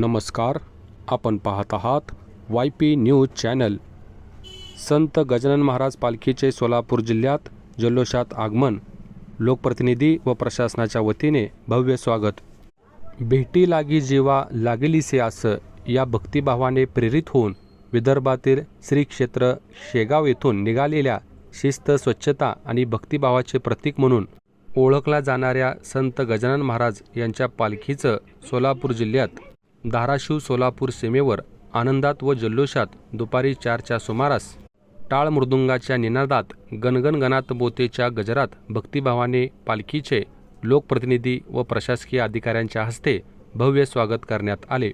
नमस्कार आपण पाहत आहात वाय पी न्यूज चॅनल. संत गजानन महाराज पालखीचे सोलापूर जिल्ह्यात जल्लोषात आगमन. लोकप्रतिनिधी व प्रशासनाच्या वतीने भव्य स्वागत. भेटी लागी जीवा लागेलीसे असं या भक्तिभावाने प्रेरित होऊन विदर्भातील श्री क्षेत्र शेगाव येथून निघालेल्या शिस्त स्वच्छता आणि भक्तिभावाचे प्रतीक म्हणून ओळखला जाणाऱ्या संत गजानन महाराज यांच्या पालखीचं सोलापूर जिल्ह्यात धाराशिव सोलापूर सीमेवर आनंदात व जल्लोषात दुपारी चारच्या सुमारास टाळ मृदुंगाच्या निनादात गणगण गणात बोतेच्या गजरात भक्तिभावाने पालखीचे लोकप्रतिनिधी व प्रशासकीय अधिकाऱ्यांच्या हस्ते भव्य स्वागत करण्यात आले.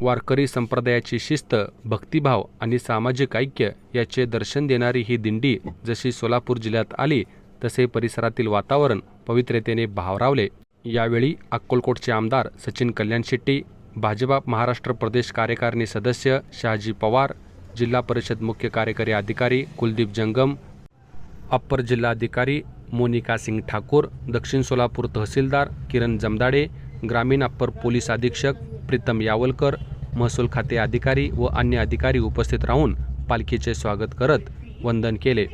वारकरी संप्रदायाची शिस्त भक्तिभाव आणि सामाजिक ऐक्य याचे दर्शन देणारी ही दिंडी जशी सोलापूर जिल्ह्यात आली तसे परिसरातील वातावरण पवित्रतेने भावरावले. यावेळी अक्कलकोटचे आमदार सचिन कल्याण शेट्टी भाजपा महाराष्ट्र प्रदेश कार्यकारिणी सदस्य शहाजी पवार जिल्हा परिषद मुख्य कार्यकारी अधिकारी कुलदीप जंगम अप्पर जिल्हाधिकारी मोनिका सिंग ठाकूर दक्षिण सोलापूर तहसीलदार किरण जमदाडे ग्रामीण अप्पर पोलीस अधीक्षक प्रीतम यावलकर महसूल खाते अधिकारी व अन्य अधिकारी उपस्थित राहून पालखीचे स्वागत करत वंदन केले.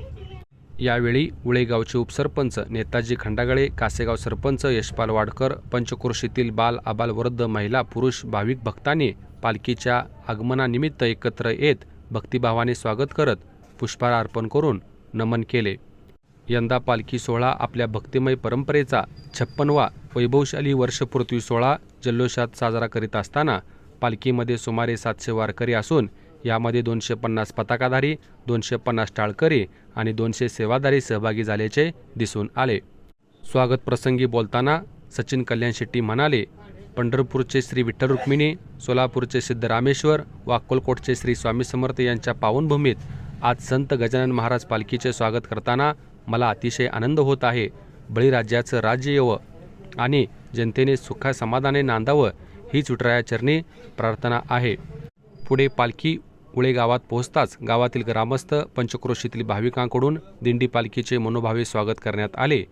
यावेळी उळेगावचे उपसरपंच नेताजी खंडागळे कासेगाव सरपंच यशपाल वाडकर पंचक्रोशीतील बाल आबाल वृद्ध महिला पुरुष भाविक भक्तांनी पालखीच्या आगमनानिमित्त एकत्र येत भक्तिभावाने स्वागत करत पुष्पहार अर्पण करून नमन केले. यंदा पालखी सोहळा आपल्या भक्तिमय परंपरेचा छप्पनवा वैभवशाली वर्षपूर्ती सोहळा जल्लोषात साजरा करीत असताना पालखीमध्ये सुमारे सातशे वारकरी असून यामध्ये दोनशे पन्नास पताकाधारी दोनशे पन्नास टाळकरी आणि दोनशे सेवादारी सहभागी झाल्याचे दिसून आले. स्वागत प्रसंगी बोलताना सचिन कल्याण शेट्टी म्हणाले पंढरपूरचे श्री विठ्ठल रुक्मिणी सोलापूरचे सिद्धरामेश्वर व अक्कलकोटचे श्री स्वामी समर्थ यांच्या पावनभूमीत आज संत गजानन महाराज पालखीचे स्वागत करताना मला अतिशय आनंद होत आहे. बळीराज्याचं राज्य यावं आणि जनतेने सुखा समाधाने नांदावं हीच उठरायाचरणी प्रार्थना आहे. पुढे पालखी उळे गावात पोहोचताच गावातील ग्रामस्थ पंचक्रोशीतील भाविकांकडून दिंडी पालखीचे मनोभावे स्वागत करण्यात आले.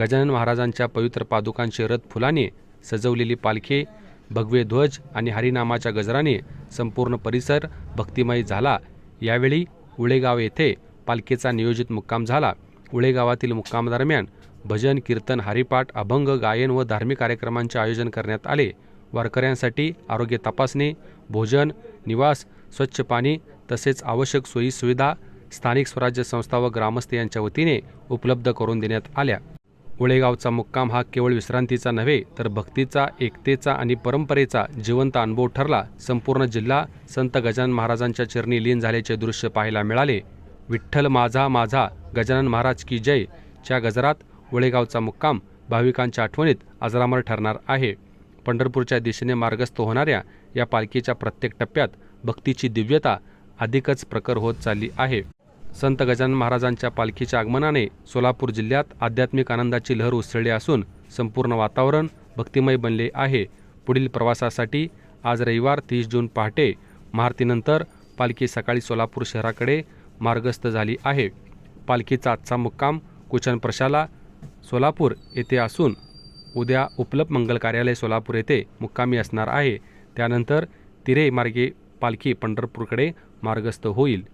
गजानन महाराजांच्या पवित्र पादुकांचे रथ फुलाने सजवलेली पालखी भगवे ध्वज आणि हरिनामाच्या गजराने संपूर्ण परिसर भक्तिमय झाला. यावेळी उळेगाव येथे पालखीचा नियोजित मुक्काम झाला. उळेगावातील मुक्कामादरम्यान भजन कीर्तन हरिपाठ अभंग गायन व धार्मिक कार्यक्रमांचे आयोजन करण्यात आले. वारकऱ्यांसाठी आरोग्य तपासणी भोजन निवास स्वच्छ पाणी तसेच आवश्यक सोयी सुविधा स्थानिक स्वराज्य संस्था व ग्रामस्थ यांच्या वतीने उपलब्ध करून देण्यात आल्या. उळेगावचा मुक्काम हा केवळ विश्रांतीचा नव्हे तर भक्तीचा एकतेचा आणि परंपरेचा जिवंत अनुभव ठरला. संपूर्ण जिल्हा संत गजानन महाराजांच्या चरणी लीन झाल्याचे दृश्य पाहायला मिळाले. विठ्ठल माझा माझा गजानन महाराज की जय च्या गजरात उळेगावचा मुक्काम भाविकांच्या आठवणीत अजरामर ठरणार आहे. पंढरपूरच्या दिशेने मार्गस्थ होणाऱ्या या पालखीच्या प्रत्येक टप्प्यात भक्तीची दिव्यता अधिकच प्रखर होत चालली आहे. संत गजानन महाराजांच्या पालखीच्या आगमनाने सोलापूर जिल्ह्यात आध्यात्मिक आनंदाची लहर उसळली असून संपूर्ण वातावरण भक्तिमय बनले आहे. पुढील प्रवासासाठी आज रविवार तीस जून पहाटे महारतीनंतर पालखी सकाळी सोलापूर शहराकडे मार्गस्थ झाली आहे. पालखीचा आजचा मुक्काम कुचन प्रशाला सोलापूर येथे असून उद्या उपलब्ध मंगल कार्यालय सोलापूर येथे मुक्कामी असणार आहे. त्यानंतर तिरे मार्गे पालखी पंढरपूरकडे मार्गस्थ होईल.